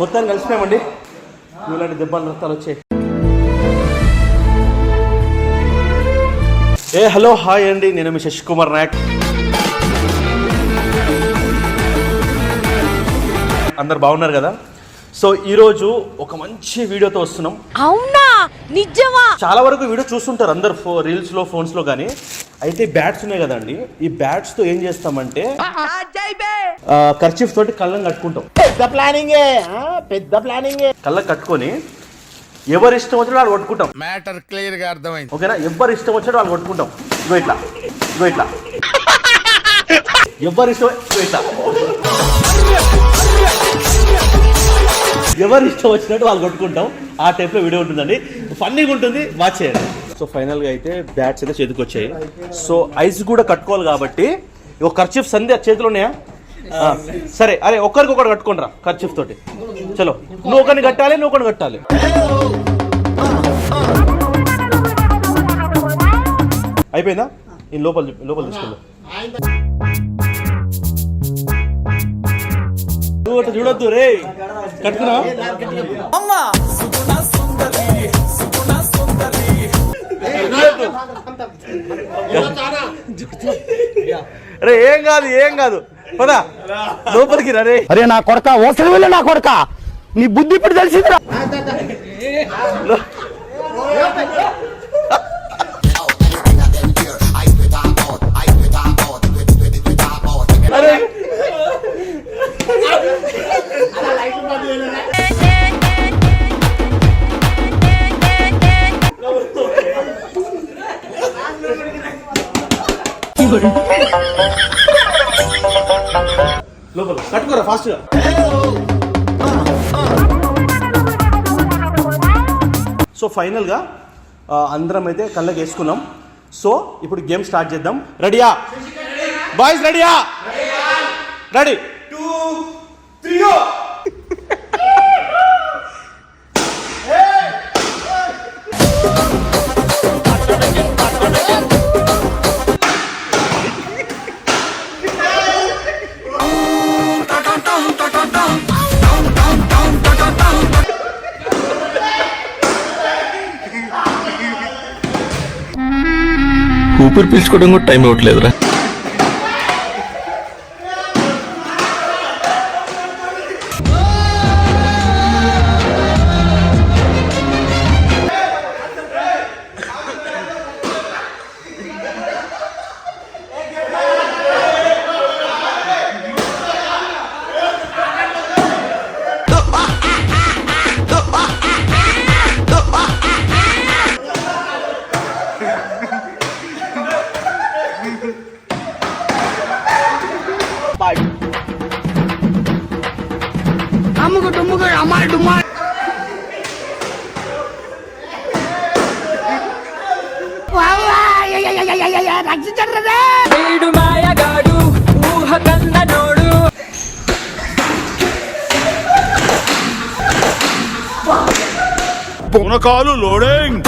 మొత్తం కలిసిపోయామండి. ఇలాంటి దెబ్బలు నృత్యాలు వచ్చాయి. ఏ హలో హాయ్ అండి. నేను మీ శశి కుమార్ నాయక్. అందరు బాగున్నారు కదా? సో ఈరోజు ఒక మంచి వీడియోతో వస్తున్నాం. అవునా? నిజమా? చాలా వరకు వీడియో చూస్తుంటారు అందరు ఫో రీల్స్లో ఫోన్స్లో కానీ. అయితే బ్యాట్స్ ఉన్నాయి కదండి ఈ బ్యాట్స్తో ఏం చేస్తామంటే ఖర్చీఫ్ తోటి కళ్ళం కట్టుకుంటాం. పెద్ద ప్లానింగే ఆ, పెద్ద ప్లానింగే. కళ్ళ కట్టుకొని ఎవరి ఇష్టం వచ్చినా వాళ్ళు కొట్టుకుంటాం. మ్యాటర్ క్లియర్గా అర్థమైంది. ఓకేనా? ఎవరి ఇష్టం వచ్చినట్టు వాళ్ళు కొట్టుకుంటాం. ఇగో ఇట్లా. ఇగో ఇట్లా. ఎవరి ఇష్టం ఇగో ఇట్లా. ఎవరి ఇష్టం వచ్చినట్టు వాళ్ళు కొట్టుకుంటాం. ఆ టైప్లో వీడియో ఉంటుందండి. ఫన్నీగా ఉంటుంది. వాచ్ చేయండి. సో ఫైనల్గా అయితే బ్యాట్స్ అయితే చేతికి వచ్చాయి సో ఐస్ కూడా కట్టుకోవాలి కాబట్టి ఒక ఖర్చీఫ్ సందే చేతిలో ఉన్నాయా? ఆ, సరే అరే ఒక్కరికి ఒకటి కట్టుకుంటారా ఖర్చీఫ్ తోటి. చలో. నువ్వు ఒకరిని కట్టాలి నువ్వు ఒకరిని కట్టాలి. అయిపోయిందా? ఈ లోపల లోపల తీసుకెళ్ళు. నువ్వు అట్లా చూడొద్దు రే. కట్టుకున్నా రే ఏం కాదు ఏం కాదు. పదా. లోపలికి రా అరే నా కొడక ఓసరి వెళ్ళి నా కొడక. నీ బుద్ధి ఇప్పుడు తెలిసిందిరా. అరే. లోపల. కట్టుకోరా ఫాస్ట్గా. సో ఫైనల్గా అందరం అయితే కళ్ళకి వేసుకున్నాం. సో ఇప్పుడు గేమ్ స్టార్ట్ చేద్దాం. రెడీయా? బాయ్స్ రెడీయా? రెడీ. టూ త్రీ ఊపిరి పీల్చుకోవడం కూడా టైం ఇవ్వట్లేదురా. రక్షించండి రే వీడు మాయగాడు ఊహ కన్నడోడు పునకాలు లోడింగ్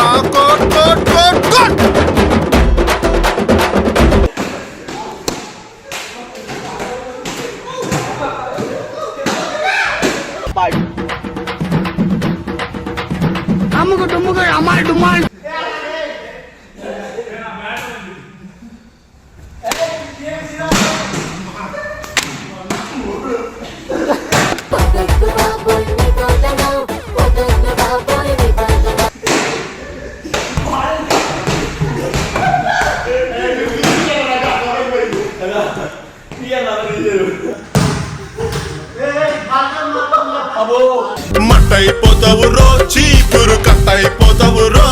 రా అయిపోతావు రో చీపురు కట్ అయిపోతావు రో.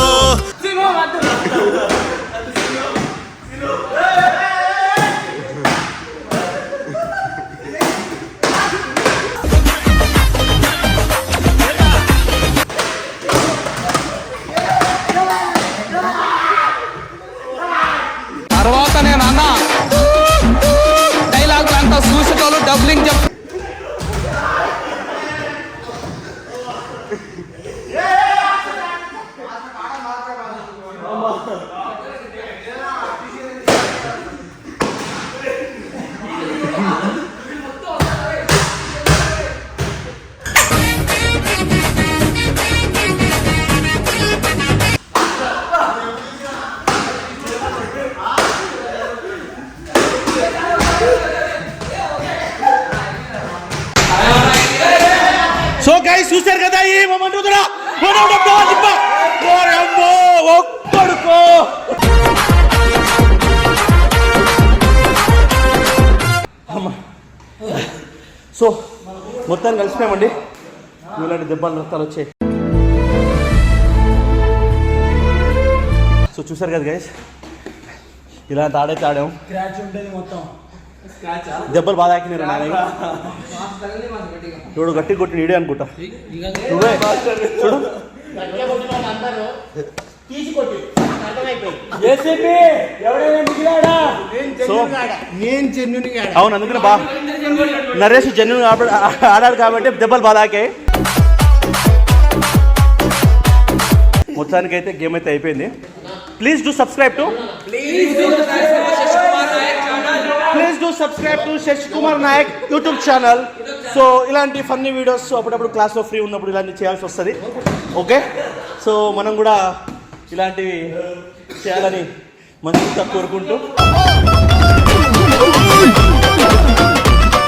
ఒక్కడుకో. సో మొత్తాన్ని కలిసిపోయామండి. ఇలాంటి దెబ్బలు రక్తాలు వచ్చాయి సో చూసారు కదా గైస్ ఇలాంటి ఆడైతే ఆడాం. దెబ్బలు బాగా ఆకినారు చూడు గట్టి కొట్టి నీడే అనుకుంటా. నువ్వే. చూడు. సో అవును అందుకనే బా నరేష్ జన్యున్ ఆడాడు కాబట్టి దెబ్బలు బాగా ఆకాయి మొత్తానికైతే గేమ్ అయితే అయిపోయింది. Please do subscribe to please to subscribe to Shashi Kumar Nayak YouTube channel so ఇలాంటి ఫన్నీ వీడియోస్ అప్పుడప్పుడు క్లాస్లో ఫ్రీ ఉన్నప్పుడు ఇలాంటి చేయాల్సి వస్తుంది. ఓకే సో మనం కూడా ఇలాంటివి చేయాలని మంచిగా కోరుకుంటూ.